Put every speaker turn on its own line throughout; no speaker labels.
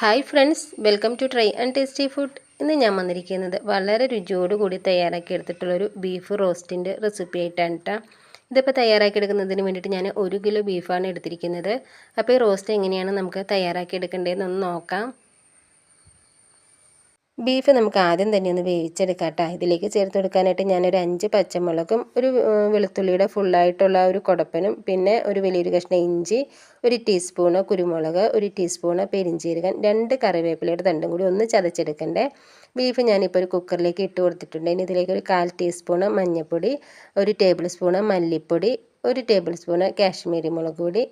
Hi friends welcome to try and tasty food ഇന്ന് ഞാൻ വന്നിരിക്കുന്നത് വളരെ രുചിയോടുകൂടി തയ്യാറാക്കി എടുത്തിട്ടുള്ളൊരു ബീഫ് റോസ്റ്റിന്റെ റെസിപ്പി ആയിട്ടാണ് കേട്ടോ ഇതിപ്പോൾ തയ്യാറാക്കി എടുക്കുന്നതിന് വേണ്ടിയിട്ട് ഞാൻ ഒരു കിലോ ബീഫാണ് എടുത്തിരിക്കുന്നത്. അപ്പോൾ ഈ റോസ്റ്റ് എങ്ങനെയാണ് നമുക്ക് തയ്യാറാക്കി എടുക്കേണ്ടതെന്നൊന്ന് നോക്കാം. ബീഫ് നമുക്ക് ആദ്യം തന്നെ ഒന്ന് വേവിച്ചെടുക്കാം ഇതിലേക്ക് ചേർത്ത് കൊടുക്കാനായിട്ട് ഞാനൊരു അഞ്ച് പച്ചമുളകും ഒരു വെളുത്തുള്ളിയുടെ ഫുള്ളായിട്ടുള്ള ഒരു കുടപ്പനും പിന്നെ ഒരു വലിയൊരു കഷ്ണം ഇഞ്ചി ഒരു ടീസ്പൂണ് കുരുമുളക് ഒരു ടീസ്പൂണ് പെരിഞ്ചീരകൻ രണ്ട് കറിവേപ്പിലയുടെ തണ്ടും കൂടി ഒന്ന് ചതച്ചെടുക്കണ്ടേ. ബീഫ് ഞാനിപ്പോൾ ഒരു കുക്കറിലേക്ക് ഇട്ട് കൊടുത്തിട്ടുണ്ട്. ഇനി ഇതിലേക്ക് ഒരു കാൽ ടീസ്പൂണ് മഞ്ഞൾപ്പൊടി ഒരു ടേബിൾ സ്പൂണ് മല്ലിപ്പൊടി ഒരു ടേബിൾ സ്പൂണ് കാശ്മീരി മുളക് പൊടി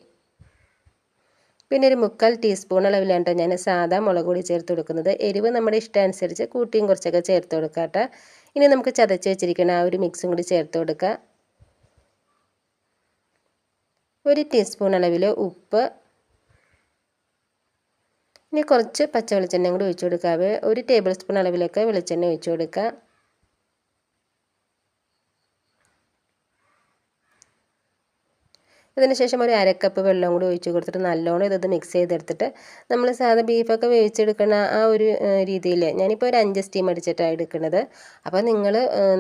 പിന്നെ ഒരു മുക്കാൽ ടീസ്പൂൺ അളവിലാണ് ഞാൻ സാധാ മുളക് പൊടി ചേർത്ത് കൊടുക്കുന്നത്. എരിവ് നമ്മുടെ ഇഷ്ടമനുസരിച്ച് കൂട്ടിയും കുറച്ചൊക്കെ ചേർത്ത് കൊടുക്കുക കേട്ടോ. ഇനി നമുക്ക് ചതച്ച് വെച്ചിരിക്കുന്ന ആ ഒരു മിക്സും കൂടി ചേർത്ത് കൊടുക്കുക ഒരു ടീസ്പൂൺ അളവിൽ ഉപ്പ്. ഇനി കുറച്ച് പച്ച വെളിച്ചെണ്ണയും കൂടി ഒഴിച്ചു കൊടുക്കാവേ ഒരു ടേബിൾ സ്പൂൺ അളവിലൊക്കെ വെളിച്ചെണ്ണ ഒഴിച്ചു കൊടുക്കുക അതിനുശേഷം ഒരു അരക്കപ്പ് വെള്ളം കൂടി ഒഴിച്ച് കൊടുത്തിട്ട് നല്ലോണം ഇതൊന്ന് മിക്സ് ചെയ്തെടുത്തിട്ട് നമ്മൾ സാധാ ബീഫൊക്കെ വേവിച്ചെടുക്കുന്ന ആ ഒരു രീതിയിൽ ഞാനിപ്പോൾ ഒരു അഞ്ച് സ്റ്റീം അടിച്ചിട്ടാണ് എടുക്കുന്നത് അപ്പോൾ നിങ്ങൾ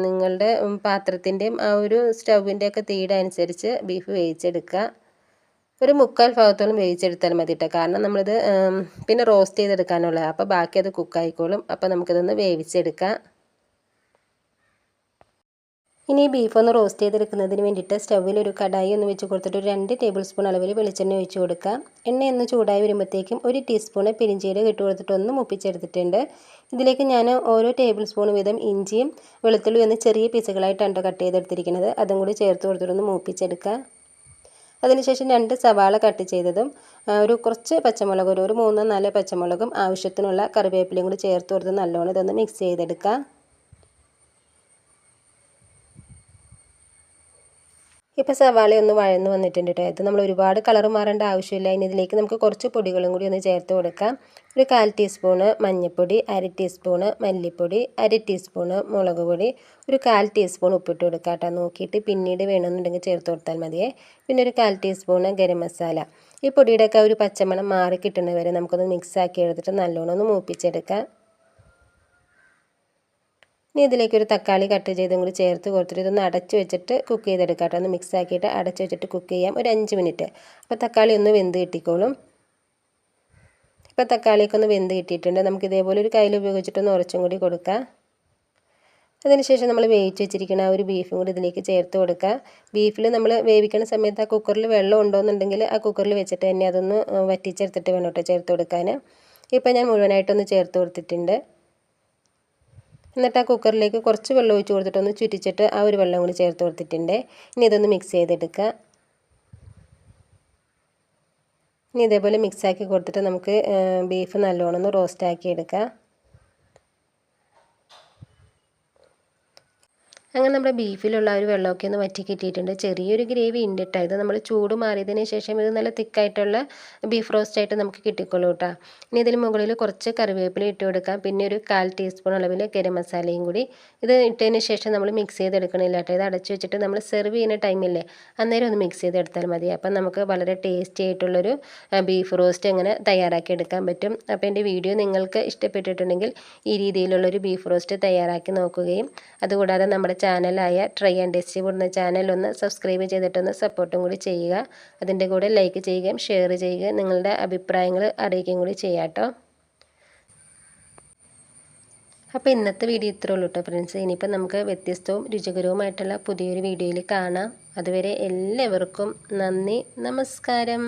നിങ്ങളുടെ പാത്രത്തിന്റെയും ആ ഒരു സ്റ്റൗവിന്റെയൊക്കെ തീയുടെ അനുസരിച്ച് ബീഫ് വേവിച്ചെടുക്കുക. ഒരു മുക്കാൽ ഭാഗത്തോളം വേവിച്ചെടുത്താൽ മതി കേട്ടോ കാരണം നമ്മളിത് പിന്നെ റോസ്റ്റ് ചെയ്തെടുക്കാനുള്ളത്. അപ്പോൾ ബാക്കി അത് കുക്കായിക്കോളും അപ്പോൾ നമുക്കിതൊന്ന് വേവിച്ചെടുക്കാം. ഇനി ബീഫ് ഒന്ന് റോസ്റ്റ് ചെയ്തെടുക്കുന്നതിന് വേണ്ടിയിട്ട് സ്റ്റൗവിൽ ഒരു കടായി ഒന്ന് വെച്ച് കൊടുത്തിട്ട് ഒരു രണ്ട് ടേബിൾ സ്പൂൺ അളവിൽ വെളിച്ചെണ്ണ ഒഴിച്ച് കൊടുക്കുക. എണ്ണ ഒന്ന് ചൂടായി വരുമ്പോഴത്തേക്കും ഒരു ടീസ്പൂണ് പെരിഞ്ചീരകം ഇട്ട് കൊടുത്തിട്ട് ഒന്ന് മുപ്പിച്ചെടുത്തിട്ടുണ്ട്. ഇതിലേക്ക് ഞാൻ ഓരോ ടേബിൾ സ്പൂൺ വീതം ഇഞ്ചിയും വെളുത്തുള്ളി ഒന്ന് ചെറിയ പീസുകളായിട്ടാണ് കട്ട് ചെയ്തെടുത്തിരിക്കുന്നത്. അതും കൂടി ചേർത്ത് കൊടുത്തിട്ട് ഒന്ന് മൂപ്പിച്ചെടുക്കുക. അതിനുശേഷം രണ്ട് സവാള കട്ട് ചെയ്തതും ഒരു കുറച്ച് പച്ചമുളക് ഒരു മൂന്നോ നാല് പച്ചമുളകും ആവശ്യത്തിനുള്ള കറിവേപ്പിലയും കൂടി ചേർത്ത് കൊടുത്ത് നല്ലോണം ഇതൊന്ന് മിക്സ് ചെയ്തെടുക്കുക. ഇപ്പോൾ സവാള ഒന്ന് വഴന്ന് വന്നിട്ടുണ്ട് കേട്ടോ ഇത് നമ്മൾ ഒരുപാട് കളർ മാറേണ്ട ആവശ്യമില്ല. ഇനി ഇതിലേക്ക് നമുക്ക് കുറച്ച് പൊടികളും കൂടി ഒന്ന് ചേർത്ത് കൊടുക്കാം. ഒരു കാൽ ടീസ്പൂണ് മഞ്ഞൾപ്പൊടി അര ടീസ്പൂണ് മല്ലിപ്പൊടി അര ടീസ്പൂണ് മുളക് പൊടി ഒരു കാൽ ടീസ്പൂൺ ഉപ്പിട്ട് കൊടുക്കാം കേട്ടോ നോക്കിയിട്ട് പിന്നീട് വേണമെന്നുണ്ടെങ്കിൽ ചേർത്ത് കൊടുത്താൽ മതിയേ. പിന്നെ ഒരു കാൽ ടീസ്പൂണ് ഗരം മസാല. ഈ പൊടിയുടെയൊക്കെ ഒരു പച്ചമണം മാറി കിട്ടുന്നവരെ നമുക്കൊന്ന് മിക്സ് ആക്കി എടുത്തിട്ട് നല്ലോണം ഒന്ന് മൂപ്പിച്ചെടുക്കാം. ഇനി ഇതിലേക്ക് ഒരു തക്കാളി കട്ട് ചെയ്തും കൂടി ചേർത്ത് കൊടുത്തിട്ട് ഇതൊന്ന് അടച്ച് വെച്ചിട്ട് കുക്ക് ചെയ്തെടുക്കാം കേട്ടോ ഒന്ന് മിക്സ് ആക്കിയിട്ട് അടച്ചു വെച്ചിട്ട് കുക്ക് ചെയ്യാം. ഒരു അഞ്ച് മിനിറ്റ് അപ്പോൾ തക്കാളി ഒന്ന് വെന്ത് കിട്ടിക്കോളും. ഇപ്പോൾ തക്കാളിയൊക്കെ ഒന്ന് വെന്ത് കിട്ടിയിട്ടുണ്ട്. നമുക്ക് ഇതേപോലെ ഒരു കയ്യിൽ ഉപയോഗിച്ചിട്ടൊന്ന് ഉറച്ചും കൂടി കൊടുക്കാം. അതിനുശേഷം നമ്മൾ വേവിച്ച് വെച്ചിരിക്കുന്ന ആ ഒരു ബീഫും കൂടി ഇതിലേക്ക് ചേർത്ത് കൊടുക്കുക ബീഫിൽ നമ്മൾ വേവിക്കുന്ന സമയത്ത് ആ കുക്കറിൽ വെള്ളം ഉണ്ടോയെന്നുണ്ടെങ്കിൽ ആ കുക്കറിൽ വെച്ചിട്ട് തന്നെ അതൊന്ന് വറ്റിച്ചെടുത്തിട്ട് വേണം കേട്ടോ ചേർത്ത് കൊടുക്കാൻ. ഇപ്പോൾ ഞാൻ മുഴുവനായിട്ടൊന്ന് ചേർത്ത് കൊടുത്തിട്ടുണ്ട്. എന്നിട്ട് ആ കുക്കറിലേക്ക് കുറച്ച് വെള്ളം ഒഴിച്ച് കൊടുത്തിട്ടൊന്ന് ചുറ്റിച്ചിട്ട് ആ ഒരു വെള്ളം കൂടി ചേർത്ത് കൊടുത്തിട്ടുണ്ട്. ഇനി ഇതൊന്ന് മിക്സ് ചെയ്തെടുക്കുക. ഇനി ഇതേപോലെ മിക്സാക്കി കൊടുത്തിട്ട് നമുക്ക് ബീഫ് നല്ലോണം ഒന്ന് റോസ്റ്റാക്കി എടുക്കാം അങ്ങനെ നമ്മുടെ ബീഫിലുള്ള ഒരു വെള്ളമൊക്കെ ഒന്ന് വറ്റി കിട്ടിയിട്ടുണ്ട്. ചെറിയൊരു ഗ്രേവി ഉണ്ട് കേട്ടോ. ഇത് നമ്മൾ ചൂട് മാറിയതിന് ശേഷം ഇത് നല്ല തിക്കായിട്ടുള്ള ബീഫ് റോസ്റ്റ് ആയിട്ട് നമുക്ക് കിട്ടിക്കൊള്ളൂ കേട്ടോ. ഇനി ഇതിന് മുകളിൽ കുറച്ച് കറിവേപ്പില ഇട്ട് കൊടുക്കാം. പിന്നെ ഒരു കാൽ ടീസ്പൂൺ അളവിൽ ഗരം മസാലയും കൂടി ഇത് ഇട്ടതിന് ശേഷം നമ്മൾ മിക്സ് ചെയ്തെടുക്കണില്ല കേട്ടോ. ഇത് അടച്ചു വെച്ചിട്ട് നമ്മൾ സെർവ് ചെയ്യുന്ന ടൈമില്ലേ അന്നേരം ഒന്ന് മിക്സ് ചെയ്തെടുത്താൽ മതി. അപ്പം നമുക്ക് വളരെ ടേസ്റ്റി ആയിട്ടുള്ളൊരു ബീഫ് റോസ്റ്റ് ഇങ്ങനെ തയ്യാറാക്കി എടുക്കാൻ പറ്റും. അപ്പോൾ എന്റെ വീഡിയോ നിങ്ങൾക്ക് ഇഷ്ടപ്പെട്ടിട്ടുണ്ടെങ്കിൽ ഈ രീതിയിലുള്ളൊരു ബീഫ് റോസ്റ്റ് തയ്യാറാക്കി നോക്കുകയും അതുകൂടാതെ നമ്മുടെ ചാനലായ ട്രൈ ആൻഡ് ടേസ്റ്റി ഫുഡ് എന്ന ചാനൽ ഒന്ന് സബ്സ്ക്രൈബ് ചെയ്തിട്ടൊന്ന് സപ്പോർട്ടും കൂടി ചെയ്യുക. അതിന്റെ കൂടെ ലൈക്ക് ചെയ്യുകയും ഷെയർ ചെയ്യുക നിങ്ങളുടെ അഭിപ്രായങ്ങൾ അറിയിക്കുകയും കൂടി ചെയ്യാം കേട്ടോ. അപ്പോൾ ഇന്നത്തെ വീഡിയോ ഇത്രേ ഉള്ളൂ കേട്ടോ ഫ്രണ്ട്സ് ഇനിയിപ്പോൾ നമുക്ക് വ്യത്യസ്തവും രുചികരവുമായിട്ടുള്ള പുതിയൊരു വീഡിയോയിൽ കാണാം. അതുവരെ എല്ലാവർക്കും നന്ദി. നമസ്കാരം.